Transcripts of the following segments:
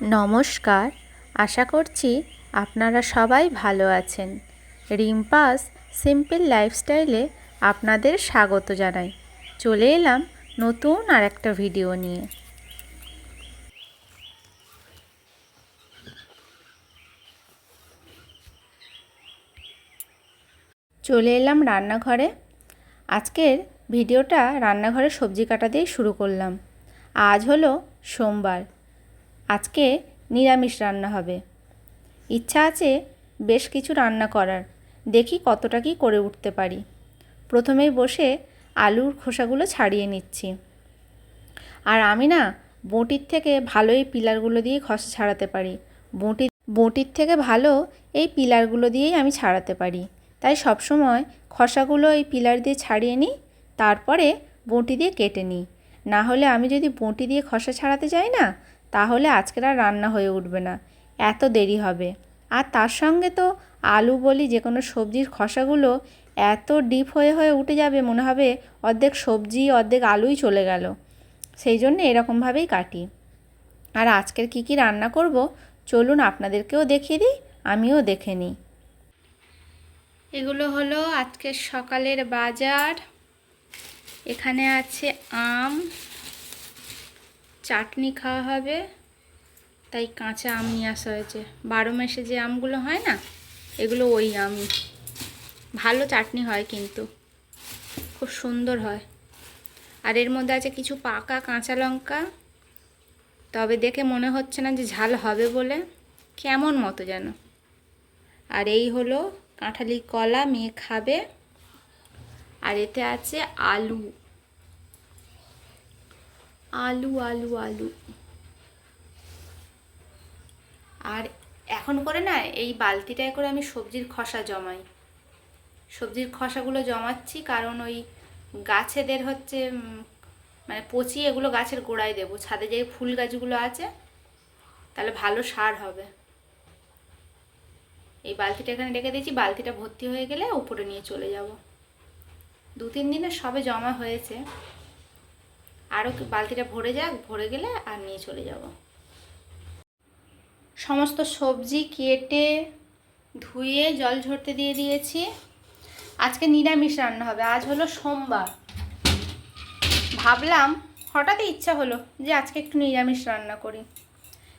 নমস্কার। আশা করছি আপনারা সবাই ভালো আছেন। রিম্পাস সিম্পল লাইফস্টাইলে আপনাদের স্বাগত জানাই। চলে এলাম নতুন আর একটা ভিডিও নিয়ে। চলে এলাম রান্নাঘরে। আজকের ভিডিওটা রান্নাঘরে সবজি কাটা দিয়ে শুরু করলাম। আজ হলো সোমবার। আজকে নিরামিষ রান্না হবে। ইচ্ছা আছে বেশ কিছু রান্না করার। দেখি কতটা কি করে উঠতে পারি। প্রথমেই বসে আলুর খোসাগুলো ছাড়িয়ে নিচ্ছি। আর আমি না বঁটির থেকে ভালো এই পিলারগুলো দিয়ে খসা ছাড়াতে পারি। বঁটি, বঁটির থেকে ভালো এই পিলারগুলো দিয়েই আমি ছাড়াতে পারি। তাই সবসময় খসাগুলো এই পিলার দিয়ে ছাড়িয়ে নিই, তারপরে বঁটি দিয়ে কেটে নিই। না হলে আমি যদি বঁটি দিয়ে খসা ছাড়াতে যাই না তাহলে আজকের আর রান্না হয়ে উঠবে না। এত দেরি হবে। আর তার সঙ্গে তো আলু বলি যে কোনো সবজির খসাগুলো এত ডিপ হয়ে হয়ে উঠে যাবে মনে হবে অর্ধেক সবজি, অর্ধেক আলুই চলে গেল। সেই জন্য এরকমভাবেই কাটি। আর আজকের কি কি রান্না করব চলুন আপনাদেরকেও দেখিয়ে দিই, আমিও দেখে নিই। এগুলো হলো আজকের সকালের বাজার। এখানে আছে আম চাটনি খাওয়া হবে। তাই কাঁচা আম নিয়ে আসা হয়েছে। বারো মাসে যে আমগুলো হয় না, এগুলো ওই আমই। ভালো চাটনি হয় কিন্তু। খুব সুন্দর হয়। আর এর মধ্যে আছে কিছু পাকা কাঁচা লঙ্কা। তবে দেখে মনে হচ্ছে না যে ঝাল হবে বলে। কেমন মতো যেন। আর এই হলো কাঁঠালি কলা, মেয়ে খাবে। আর এতে আছে আলু। আলু আলু আলু। আর এখন করে না এই বালতিটায় করে আমি সবজির খসা জমাই। সবজির খসাগুলো জমাচ্ছি, কারণ ওই গাছেদের হচ্ছে মানে পচিয়ে এগুলো গাছের গোড়ায় দেবো। ছাদে যে ফুল গাছগুলো আছে, তাহলে ভালো সার হবে। এই বালতিটা এখানে রেখে দিয়েছি, বালতিটা ভর্তি হয়ে গেলে উপরে নিয়ে চলে যাব। দু তিন দিনে সবে জমা হয়েছে। আরও বালতিটা ভরে যাক, ভরে গেলে আর নিয়ে চলে যাব। সমস্ত সবজি কেটে, ধুয়ে, জল ঝরতে দিয়ে দিয়েছি। আজকে নিরামিষ রান্না হবে, আজ হলো সোমবার। ভাবলাম, হঠাৎই ইচ্ছা হলো যে আজকে একটু নিরামিষ রান্না করি।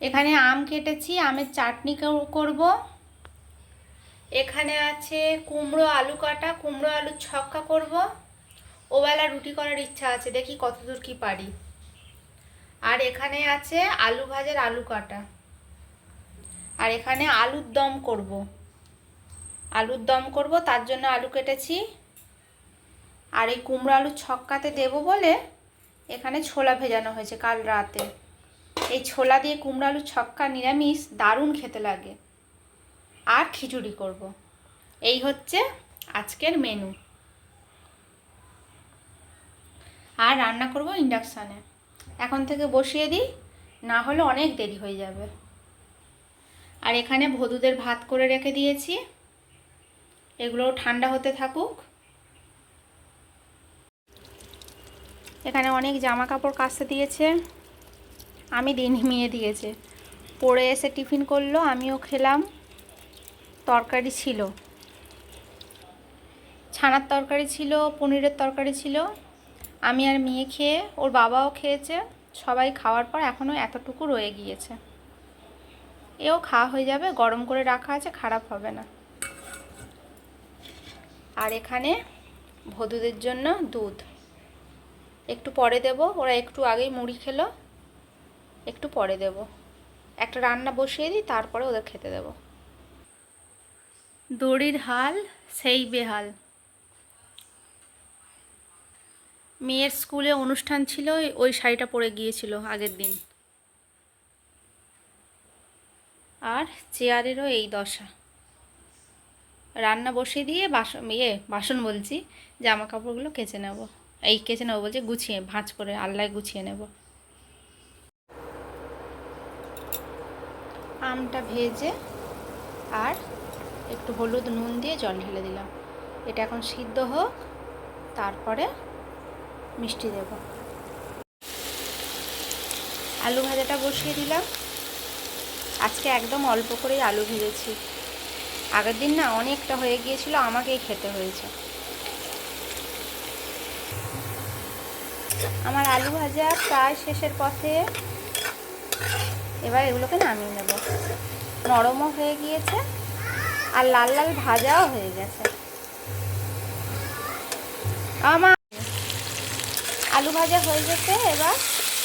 এখানে আম কেটেছি, আমের চাটনি করব। এখানে আছে কুমড়ো আলু কাটা, কুমড়ো আলুর ছক্কা করব। ওবেলা রুটি করার ইচ্ছা আছে, দেখি কতদূর কি পারি। আর এখানে আছে আলু ভাজার আলু কাটা। আর এখানে আলুর দম করব। আলুর দম করব, তার জন্য আলু কেটেছি। আর এই কুমড়ো আলুর ছক্কাতে দেব বলে এখানে ছোলা ভেজানো হয়েছে কাল রাতে। এই ছোলা দিয়ে কুমড়ো আলুর ছক্কা নিরামিষ, দারুণ খেতে লাগে। আর খিচুড়ি করব। এই হচ্ছে আজকের মেনু আর রান্না করব ইন্ডাকশানে। এখন থেকে বসিয়ে দিই, না হলে অনেক দেরি হয়ে যাবে। আর এখানে ভদুদের ভাত করে রেখে দিয়েছি। এগুলো ঠান্ডা হতে থাকুক। এখানে অনেক জামা কাপড় কাচতে দিয়েছে। আমি দিন মিয়ে দিয়েছে। পড়ে এসে টিফিন করল, আমিও খেলাম। তরকারি ছিল। ছানার তরকারি ছিল, পনিরের তরকারি ছিল। আমি আর মেয়ে খেয়ে, ওর বাবাও খেয়েছে, সবাই খাওয়ার পর এখনও এতটুকু রয়ে গিয়েছে। এও খাওয়া হয়ে যাবে, গরম করে রাখা আছে, খারাপ হবে না। আর এখানে ভদুদের জন্য দুধ। একটু পরে দেব, ওরা একটু আগেই মুড়ি খেলো, একটু পরে দেব। একটা রান্না বসিয়ে দিই, তারপরে ওদের খেতে দেব। দড়ির হাল, সেই বেহাল। মেয়ের স্কুলে অনুষ্ঠান ছিল, ওই শাড়িটা পরে গিয়েছিল আগের দিন। আর চেয়ারেরও এই দশা। রান্না বসিয়ে দিয়ে বাসন ইয়ে বাসন বলছি জামা কাপড়গুলো কেচে নেব। এই কেচে নেব বলছি গুছিয়ে, ভাঁজ করে আল্লায় গুছিয়ে নেব। আমটা ভেজে আর একটু হলুদ নুন দিয়ে জল ঢেলে দিলাম। এটা এখন সিদ্ধ হোক, তারপরে মিষ্টি দেব। আলু ভাজাটা বসিয়ে দিলাম। আজকে একদম অল্প করেই আলু ভেজেছি। আগের দিন না অনেকটা হয়ে গিয়েছিল, আমাকেই খেতে হয়েছে। আমার আলু ভাজা প্রায় শেষের পথে। এবার এগুলোকে নামিয়ে নেব। নরমও হয়ে গিয়েছে, আর লাল লাল ভাজাও হয়ে গেছে। আমার আলু ভাজা হয়ে গেছে, এবার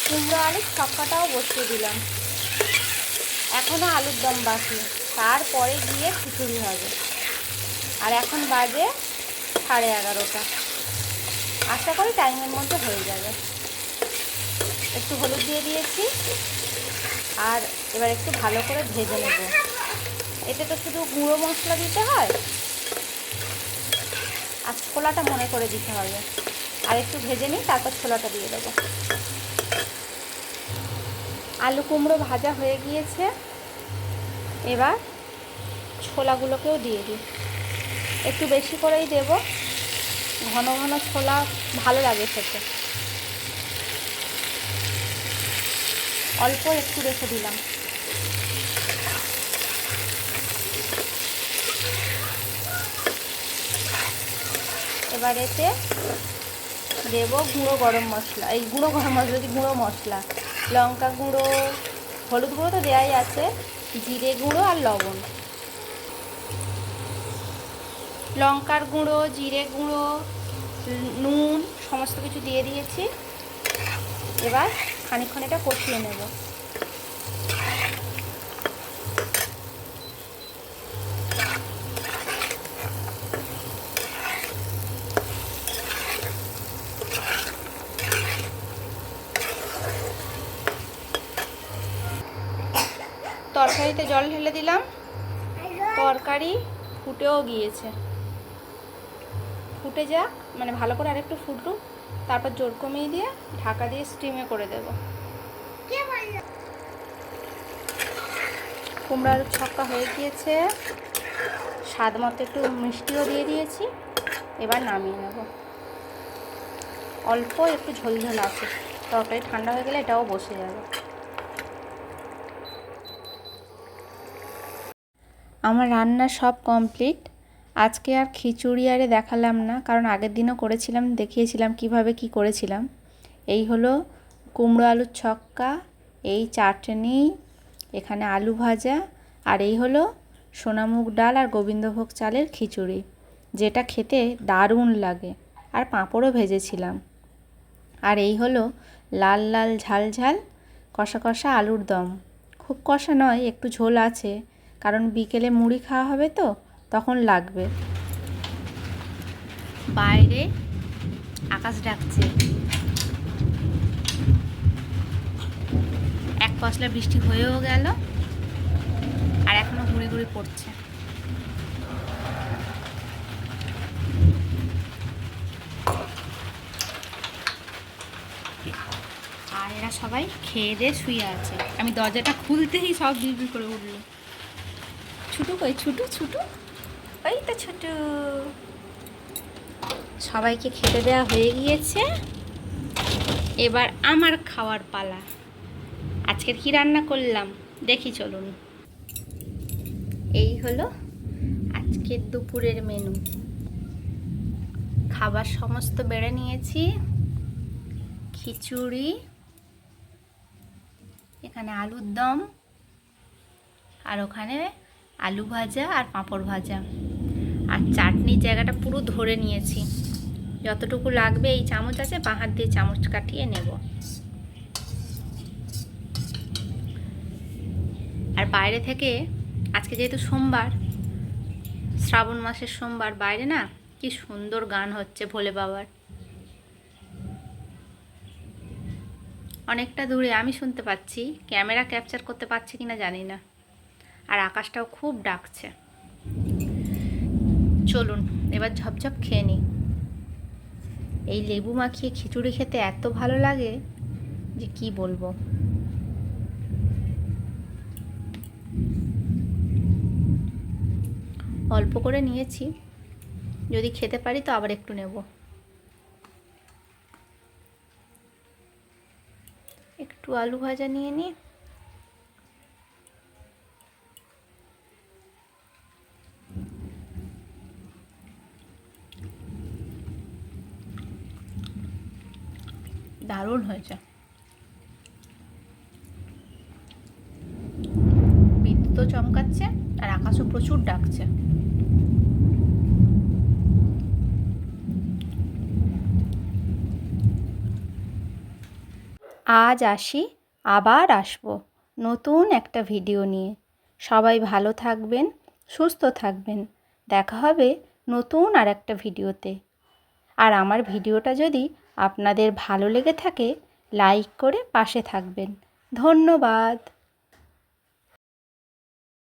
কুমড়ো আলুর ছক্কাটাও বসিয়ে দিলাম। এখনও আলুর দম বাকি, তারপরে গিয়ে খিচুড়ি হবে। আর এখন বাজে সাড়ে এগারোটা। আশা করি টাইমের মধ্যে হয়ে যাবে। একটু হলুদ দিয়ে দিয়েছি, আর এবার একটু ভালো করে ভেজে নেব। এতে তো শুধু গুঁড়ো মশলা দিতে হয়, আর ছোলাটা মনে করে দিতে হবে। আর একটু ভেজে নিই, তারপর ছোলাটা দিয়ে দেবো। আলু কুমড়ো ভাজা হয়ে গিয়েছে। এবার ছোলাগুলোকেও দিয়ে দিই। একটু বেশি করেই দেব। ঘন ঘন ছোলা ভালো লাগে খেতে। অল্প একটু রেখে দিলাম। এবার এতে দেবো গুঁড়ো গরম মশলা। এই গুঁড়ো গরম মশলা গুঁড়ো মশলা। লঙ্কা গুঁড়ো, হলুদ গুঁড়ো তো দেওয়াই আছে, জিরে গুঁড়ো আর লবণ। লঙ্কার গুঁড়ো, জিরে গুঁড়ো, নুন, সমস্ত কিছু দিয়ে দিয়েছি। এবার খানিক্ষণ এটা কষিয়ে নেব। তরকারিতে জল ঢেলে দিলাম। তরকারি ফুটেও গিয়েছে। ফুটে যাক মানে ভালো করে আরেকটু ফুটুক, তারপর জোর কমিয়ে দিয়ে ঢাকা দিয়ে স্টিমে করে দেব। কুমড়ার ছক্কা হয়ে গিয়েছে। স্বাদ মতো একটু মিষ্টিও দিয়ে দিয়েছি। এবার নামিয়ে নেব। অল্প একটু ঝোল ঝোল আছে। তরকারি ঠান্ডা হয়ে গেলে এটাও বসে যাবে। আমার রান্না সব কমপ্লিট আজকে আর খিচুড়ি আরে দেখালাম না, কারণ আগের দিনও করেছিলাম, দেখিয়েছিলাম কীভাবে কি করেছিলাম। এই হলো কুমড়ো আলুর ছক্কা, এই চাটনি, এখানে আলু ভাজা, আর এই হলো সোনামুগ ডাল আর গোবিন্দভোগ চালের খিচুড়ি, যেটা খেতে দারুণ লাগে, আর পাঁপড়ও ভেজেছিলাম। আর এই হলো লাল লাল ঝাল ঝাল কষা কষা আলুর দম। খুব কষা নয়, একটু ঝোল আছে কারণ বিকেলে মুড়ি খাওয়া হবে তো, তখন লাগবে। বাইরে আকাশ ডাকছে। এক পশলা বৃষ্টি হয়েও গেল, আর এখনও ঘুরি ঘুরি পড়ছে। আর এরা সবাই খেয়ে দিয়ে শুয়ে আছে। আমি দরজাটা খুলতেই সব বিড়বিড় করে উঠল। ছুটু, কই ছুটু ছুটু? ওই তো ছুটু। সবাইকে খেতে দেওয়া হয়ে গিয়েছে। এবার আমার খাওয়ার পালা। আজকের কি রান্না করলাম? দেখি চলুন। এই হলো আজকের দুপুরের মেনু। খাবার সমস্ত বেড়ে নিয়েছি। খিচুড়ি, এখানে আলুর দম, আর ওখানে আলু ভাজা আর পাঁপড় ভাজা। আর চাটনির জায়গাটা পুরো ধরে নিয়েছি। যতটুকু লাগবে এই চামচ আছে হাত দিয়ে চামচ কাটিয়ে নেব। আর বাইরে থেকে, আজকে যেহেতু সোমবার, শ্রাবণ মাসের সোমবার, বাইরে না কি সুন্দর গান হচ্ছে ভোলে বাবার। অনেকটা দূরে, আমি শুনতে পাচ্ছি, ক্যামেরা ক্যাপচার করতে পারছি কিনা জানি না। আর আকাশটাও খুব ডাকছে। চলুন, এবার ঝপঝপ খেয়ে নিই। এই লেবু মাখিয়ে খিচুড়ি খেতে এত ভালো লাগে যে কি বলব? অল্প করে নিয়েছি, যদি খেতে পারি তো আবার একটু নেব। একটু আলু ভাজা নিয়ে নিই। দারুণ হয়েছে। বিদ্যুৎও চমকাচ্ছে আর আকাশও প্রচুর ডাকছে। আজ আসি, আবার আসব নতুন একটা ভিডিও নিয়ে। সবাই ভালো থাকবেন, সুস্থ থাকবেন। দেখা হবে নতুন আর একটা ভিডিওতে। আর আমার ভিডিওটা যদি আপনাদের ভালো লেগে থাকে লাইক করে পাশে থাকবেন। ধন্যবাদ।